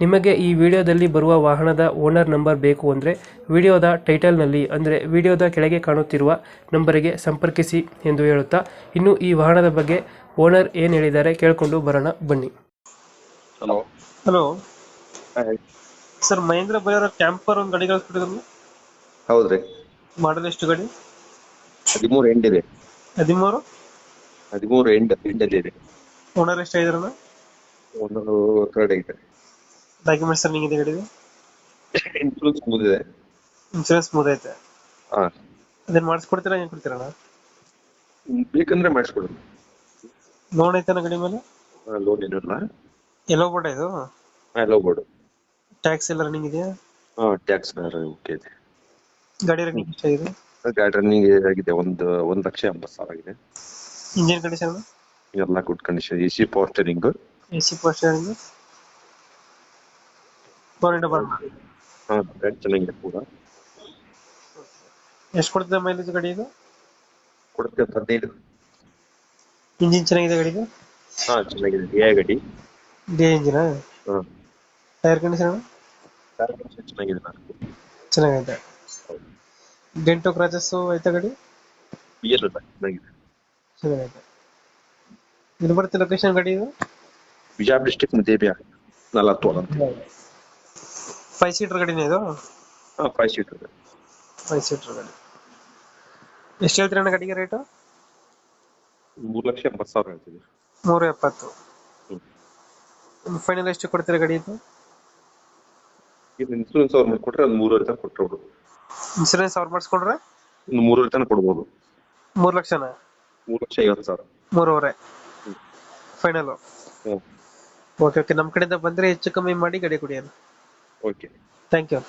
ನಿಮಗೆ ಈ ವಿಡಿಯೋದಲ್ಲಿ ಬರುವ ವಾಹನದ ಓನರ್ ನಂಬರ್ ಬೇಕು ಅಂದರೆ ವಿಡಿಯೋದ ಟೈಟಲ್ನಲ್ಲಿ ಅಂದರೆ ವಿಡಿಯೋದ ಕೆಳಗೆ ಕಾಣುತ್ತಿರುವ ನಂಬರಿಗೆ ಸಂಪರ್ಕಿಸಿ ಎಂದು ಹೇಳುತ್ತಾ ಇನ್ನು ಈ ವಾಹನದ ಬಗ್ಗೆ ಓನರ್ ಏನು ಹೇಳಿದ್ದಾರೆ ಕೇಳಿಕೊಂಡು ಬರೋಣ ಬನ್ನಿ. ಹಲೋ. ಹಲೋ. ಸರ್ ಮಹೇಂದ್ರ ಬರೋರ ಕ್ಯಾಂಪರ್ ಒಂದು ಗಾಡಿ ಕಳಿಸ್ಬಿಟ್ಟಿದ್ರು ಹೌದ್ರಿ. ಮಾಡಲ್ ಎಷ್ಟು ಗಾಡಿ? ಹದಿಮೂರು ಎಂಡ್ ಇದೆ. ಹದಿಮೂರು? ಹದಿಮೂರು ಎಂಡ್ ಎಂಡಲ್ಲಿ ಇದೆ. ಓನರ್ ಎಷ್ಟಾಗಿದ್ರಣ ಒಂದು ಥರ್ಡ್ ಐತೆ ಡಾಕ್ಯುಮೆಂಟ್ಸ್ ರನ್ನಿಂಗ್ ಇದೆ ಗಾಡಿದು ಇನ್ಶೂರೆನ್ಸ್ ಮುಗಿದಿದೆ. ಇನ್ಶೂರೆನ್ಸ್ ಮುದೈತೆ ಹಾಂ. ಅದನ್ನ ಮಾಡಿಸ್ಕೊಡ್ತೀರಾ ಏನು ಕೊಡ್ತೀರಣ್ಣ? ಬೇಕಂದ್ರೆ ಮಾಡಿಸ್ಕೊಡೋಣ. ಲೋನ್ ಐತನ ಗಾಡಿ ಮೇಲೆ? ಲೋನ್ ಏನಿಲ್ಲ. ಎಲ್ಲೋ ಬೋರ್ಡ್ ಇದು? ಎಲ್ಲೋ ಬೋರ್ಡ್ ಟ್ಯಾಕ್ಸ್ ಎಲ್ಲ ರನ್ನಿಂಗ್ ಇದೆಯಾ? ಹಾಂ ಟ್ಯಾಕ್ಸ್ ಓಕೆ ಇದೆ. ಗಾಡಿ ರನ್ನಿಂಗ್ ಇದೆ ಗಾಡಿ ರನ್ನಿಂಗ್ ಆಗಿದೆ ಒಂದು ಒಂದು ಲಕ್ಷ ಎಂಬತ್ತು ಸಾವಿರ ಆಗಿದೆ. ಇಂಜಿನ್ ಕಂಡೀಷನ್ ಎಲ್ಲ? Good condition A C power steering A C ಪೋಸ್ಟರಿಂಗ್ four into ಬರೋಣ ಹಾ ಗಾಡಿ ಚೆನ್ನಾಗಿದೆ ಕೂಡ. ಎಷ್ಟು ಕೊಡ್ತದೆ ಮೈಲೇಜ್ ಗಾಡಿ ಇದು? ಕೊಡುತ್ತೆ ಹದಿನೈದು. ಇಂಜಿನ್ ಚೆನ್ನಾಗಿದೆ ಗಾಡಿದು ಹಾ ಚೆನ್ನಾಗಿದೆ. ಡಿ ಎ ಗಾಡಿ. ಡಿ ಇಂಜಿನ್ ಹಾ. ಟೈರ್ ಕಂಡೀಷನ್ ಗಾಡಿ condition ಚೆನ್ನಾಗಿದೆ ನಾಲ್ಕು ಚೆನ್ನಾಗೈತೆ ಡೆಂಟೋ ಕ್ರಾಚಸ್ ಐತೆ ಗಾಡಿ? ಬಿಯರ್ ಚೆನ್ನಾಗಿದೆ. ಚೆನ್ನಾಗೈತೆ ಇದು ಬರುತ್ತೆ ಲೊಕೇಶನ್ ಗಾಡಿ ಇದು? ಬಿಜಾಪುರ ಡಿಸ್ಟಿಕ್ ಮುದ್ದೇಬಿಯ ನಲವತ್ತು ಅಂತ. ಫೈವ್ ಸೀಟರ್ ಗಾಡಿನೇ ಇದು? ಹಾ ಫೈವ್ ಸೀಟರ್ ಫೈವ್ ಸೀಟರ್ ಗಾಡಿ. ಎಷ್ಟು ಹೇಳ್ತೀರಣ್ಣ ಗಾಡಿಗೆ ರೇಟು ಮೂರು ಲಕ್ಷ ಎಂಬತ್ತು ಸಾವಿರ ಹೇಳ್ತೀವಿ. ಮೂರು ಎಪ್ಪತ್ತು. ಫೈನಲ್ ಎಷ್ಟು ಕೊಡ್ತೀರಾ ಗಾಡಿ ಇದು? ಇದು ಇನ್ಸೂರೆನ್ಸ್ ಅವ್ರು ಮಾಡಿಕೊಟ್ರೆ ಕೊಟ್ರೆ ಒಂದು ಮೂರುವರೆ ತನಕ ಕೊಟ್ಟರು ಇನ್ಸೂರೆನ್ಸ್ ಅವ್ರು ಮಾಡಿಸ್ಕೊಂಡ್ರೆ? ಒಂದು ಮೂರುವರೆ ತನಕ ಕೊಡ್ಬೋದು. ಮೂರು ಲಕ್ಷನ? ಮೂರು ಲಕ್ಷ ಐವತ್ತು ಸಾವಿರ. ಮೂರುವರೆ. ಫೈನಲ್ ಫೈನಲು ಓಕೆ ಓಕೆ ನಮ್ಮ ಕಡೆಯಿಂದ ಬಂದರೆ ಹೆಚ್ಚು ಕಮ್ಮಿ ಮಾಡಿ ಗಾಡಿ ಕೊಡಿ ಅಣ್ಣ. Okay. Thank you.